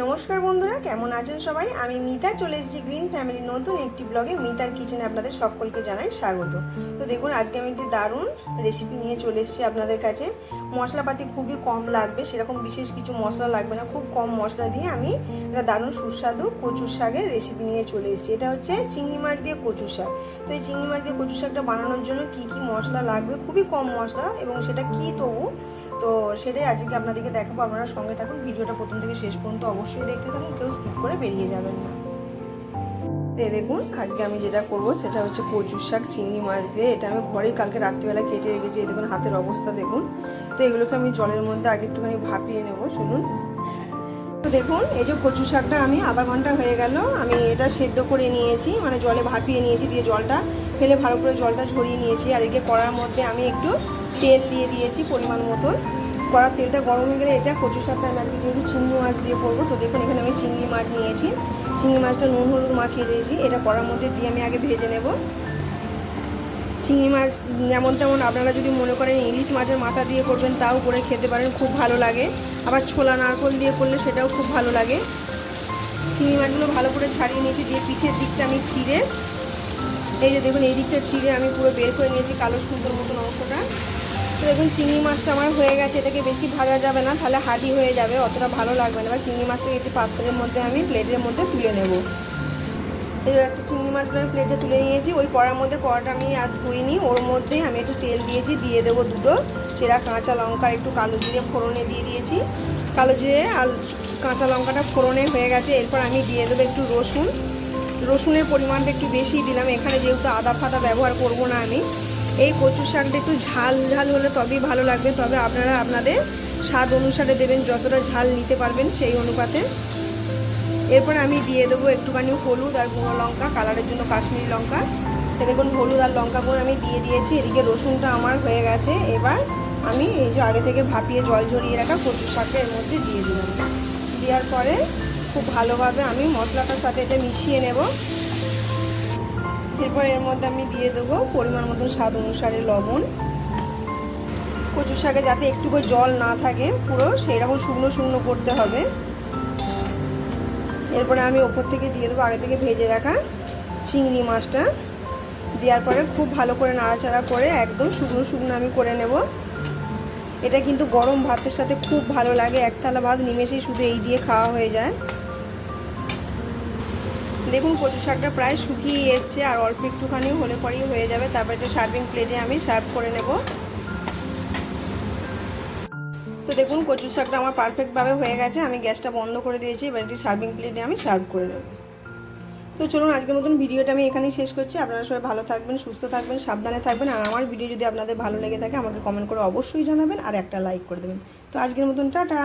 নমস্কার বন্ধুরা, কেমন আছেন সবাই? আমি মিতা, চলে এসেছি গ্রিন ফ্যামিলি নতুন একটি ব্লগে মিতার কিচেনে আপনাদের সকলকে জানাই স্বাগত। তো দেখুন, আজকে আমি একটি দারুণ রেসিপি নিয়ে চলে এসেছি আপনাদের কাছে। মশলাপাতি খুবই কম লাগবে, সেরকম বিশেষ কিছু মশলা লাগবে না। খুব কম মশলা দিয়ে আমি একটা দারুণ সুস্বাদু কচুর শাকের রেসিপি নিয়ে চলে এসেছি। এটা হচ্ছে চিংড়ি মাছ দিয়ে কচুর শাক। তো এই চিংড়ি মাছ দিয়ে কচুর শাকটা বানানোর জন্য কি কি মশলা লাগবে? খুবই কম মশলা এবং সেটা কি তবু? তো সেটাই আজকে আপনাদেরকে দেখাবো। আপনারা সঙ্গে থাকুন, ভিডিওটা প্রথম থেকে শেষ পর্যন্ত অবশ্যই দেখতে থাকুন, কেউ স্কিপ করে বেরিয়ে যাবেন না। তো দেখুন, আজকে আমি যেটা করব সেটা হচ্ছে কচুর শাক, চিংড়ি মাছ দিয়ে। এটা আমি ঘরেই কালকে রাত্রিবেলা কেটে রেখেছি, এই দেখুন হাতের অবস্থা দেখুন। তো এগুলোকে আমি জলের মধ্যে আগে একটুখানি ভাপিয়ে নেব, শুনুন। তো দেখুন, এই যে কচু শাকটা আমি আধা ঘণ্টা হয়ে গেল, আমি এটা সেদ্ধ করে নিয়েছি মানে জলে ভাপিয়ে নিয়েছি দিয়ে জলটা ফেলে ভালো করে জলটা ঝরিয়ে নিয়েছি। আর এদিকে কড়ার মধ্যে আমি একটু তেল দিয়ে দিয়েছি পরিমাণ মতন। কড়ার তেলটা গরম হয়ে গেলে এটা কচু শাকটা আমি আজকে যেহেতু চিংড়ি মাছ দিয়ে করব, তো দেখুন এখানে আমি চিংড়ি মাছ নিয়েছি। চিংড়ি মাছটা নুন, হলুদ মাখিয়ে দিয়েছি। এটা কড়ার মধ্যে দিয়ে আমি আগে ভেজে নেব। চিংড়ি মাছ যেমন তেমন আপনারা যদি মনে করেন ইলিশ মাছের মাথা দিয়ে করবেন, তাও করে খেতে পারেন, খুব ভালো লাগে। আবার ছোলা, নারকল দিয়ে করলে সেটাও খুব ভালো লাগে। চিংড়ি মাছগুলো ভালো করে ছাড়িয়ে নিয়েছি, দিয়ে পিঠের দিকটা আমি চিড়ে। এই যে দেখুন, এই দিকটা চিড়ে আমি পুরো বের করে নিয়েছি কালো সুন্দর মতন অংশটা। তো দেখুন, চিংড়ি মাছটা আমার হয়ে গেছে, এটাকে বেশি ভাজা যাবে না, তাহলে হাডি হয়ে যাবে, অতটা ভালো লাগবে না। এবার চিংড়ি মাছটাকে একটি পাত্রের মধ্যে আমি, প্লেটের মধ্যে তুলে নেব। এই একটা চিংড়ি মাছগুলো আমি প্লেটে তুলে নিয়েছি, ওই কড়ার মধ্যে কড়াটা আমি আর ধুইনি, ওর মধ্যে আমি একটু তেল দিয়েছি, দিয়ে দেবো দুটো সেরা কাঁচা লঙ্কা, একটু কালো জিরে ফোড়নে দিয়ে দিয়েছি। কালো জিরে আর কাঁচা লঙ্কাটা ফোড়নে হয়ে গেছে, এরপর আমি দিয়ে দেবো একটু রসুন। রসুনের পরিমাণটা একটু বেশি দিলাম, এখানে যেহেতু আদা ফাদা ব্যবহার করব না আমি এই কচু শাকটা একটু ঝাল ঝাল হলে তবেই ভালো লাগবে। তবে আপনারা আপনাদের স্বাদ অনুসারে দেবেন, যতটা ঝাল নিতে পারবেন সেই অনুপাতে। এরপর আমি দিয়ে দেবো একটুখানি হলুদ আর গুঁড়ো লঙ্কা, কালারের জন্য কাশ্মীরি লঙ্কা। দেখুন, হলুদ আর লঙ্কা গুঁড়ো আমি দিয়ে দিয়েছি, এদিকে রসুনটা আমার হয়ে গেছে। এবার আমি এই যে আগে থেকে ভাপিয়ে জল ঝরিয়ে রাখা কচু শাকটা এর মধ্যে দিয়ে দিলাম। দেওয়ার পরে খুব ভালোভাবে আমি মশলাটার সাথে এটা মিশিয়ে নেব। এরপর এর মধ্যে আমি দিয়ে দেবো পরিমাণ মতন স্বাদ অনুসারে লবণ। কচু শাকে যাতে একটুকু জল না থাকে, পুরো সেই রকম শুকনো শুকনো করতে হবে। এরপরে আমি ওপর থেকে দিয়ে দেবো আগে থেকে ভেজে রাখা চিংড়ি মাছটা। দেওয়ার পরে খুব ভালো করে নাড়াচাড়া করে একদম শুকনো শুকনো আমি করে নেব। এটা কিন্তু গরম ভাতের সাথে খুব ভালো লাগে। এক থালা ভাত নিমেষেই শুধু এই দিয়ে খাওয়া হয়ে যায়। দেখুন কচু শাকটা প্রায় শুকিয়ে এসছে আর অল্প একটুখানি হলে পরেই হয়ে যাবে। তারপর একটা সার্ভিং প্লেটে আমি সার্ভ করে নেব। তো দেখুন, কচু শাকটা আমার পারফেক্টভাবে হয়ে গেছে। আমি গ্যাসটা বন্ধ করে দিয়েছি। এবার একটি সার্ভিং প্লেটে আমি সার্ভ করে নেব। তো চলুন, আজকের মতন ভিডিওটা আমি এখানেই শেষ করছি। আপনারা সবাই ভালো থাকবেন, সুস্থ থাকবেন, সাবধানে থাকবেন। আর আমার ভিডিও যদি আপনাদের ভালো লেগে থাকে, আমাকে কমেন্ট করে অবশ্যই জানাবেন আর একটা লাইক করে দেবেন। তো আজকের মতন, টাটা!